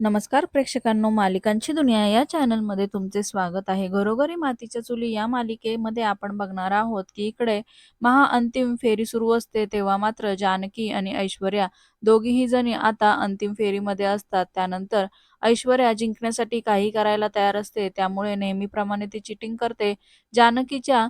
नमस्कार प्रेक्षकांनो, मालिकांची दुनिया या चॅनलमध्ये तुमचे स्वागत आहे. घरोघरी मातीच्या चुली या मालिकेमध्ये आपण बघणार आहोत की इकडे महाअंतिम फेरी सुरू असते तेव्हा मात्र जानकी आणि ऐश्वर्या दोघीही जणी आता अंतिम फेरीमध्ये असतात. त्यानंतर ऐश्वर्या जिंकण्यासाठी काही करायला तयार असते. त्यामुळे नेहमीप्रमाणे ती चिटिंग करते. जानकीच्या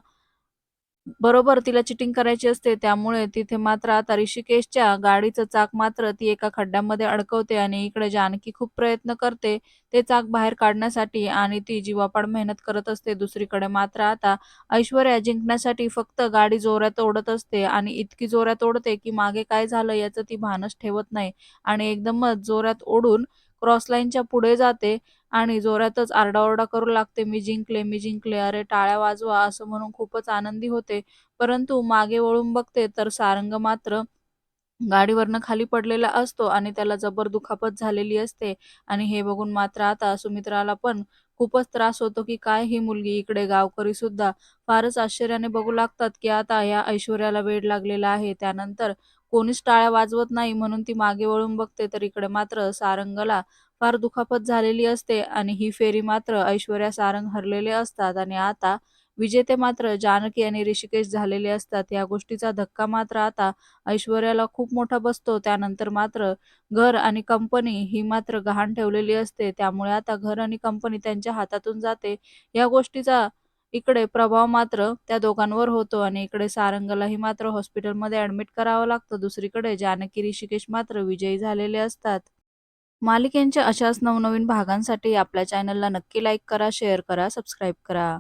बरोबर तिला चिटिंग करायची असते त्यामुळे तिथे मात्र आता ऋषिकेशच्या गाडीचं चाक मात्र ती एका खड्ड्यामध्ये अडकवते आणि इकडे जानकी खूप प्रयत्न करते ते चाक बाहेर काढण्यासाठी आणि ती जीवापाड मेहनत करत असते. दुसरीकडे मात्र आता ऐश्वर्या जिंकण्यासाठी फक्त गाडी जोरात ओढत असते आणि इतकी जोरात ओढते की मागे काय झालं याचं ती भानच ठेवत नाही आणि एकदमच जोरात ओढून क्रॉस लाईनच्या पुढे जाते आणि जोरातच आरडाओरडा करू लागते, "मी जिंकले, मी जिंकले, अरे टाळ्या वाजवा" असं म्हणून खूपच आनंदी होते. परंतु मागे वळून बघते तर सारंग मात्र गाडीवरनं खाली पडलेला असतो आणि त्याला जबर दुखापत झालेली असते आणि हे बघून मात्र आता सुमित्राला पण खूपच त्रास होतो की काय ही मुलगी इकडे गावकरी सुद्धा फारच आश्चर्याने बघू लागतात की आता या ऐश्वर्याला वेड लागलेला आहे. त्यानंतर कोणीच टाळ्या वाजवत नाही म्हणून ती मागे वळून बघते तर इकडे मात्र सारंगला फार दुखापत झालेली असते आणि ही फेरी मात्र ऐश्वर्या सारंग हरलेले असतात आणि आता विजेते मात्र जानकी आणि ऋषिकेश झालेले असतात. या गोष्टीचा धक्का मात्र आता ऐश्वर्याला खूप मोठा बसतो. त्यानंतर मात्र घर आणि कंपनी ही मात्र गहाण ठेवलेली असते. त्यामुळे आता घर आणि कंपनी त्यांच्या हातातून जाते. या गोष्टीचा इकडे प्रभाव मात्र त्या दोघांवर होतो आणि इकडे सारंगलाही मात्र हॉस्पिटलमध्ये ऍडमिट करावं लागतं. दुसरीकडे जानकी, ऋषिकेश मात्र विजयी झालेले असतात. मालिकेंच्या अशाच नवनवीन भागांसाठी आपल्या चॅनलला नक्की लाईक करा, शेअर करा, सबस्क्राईब करा.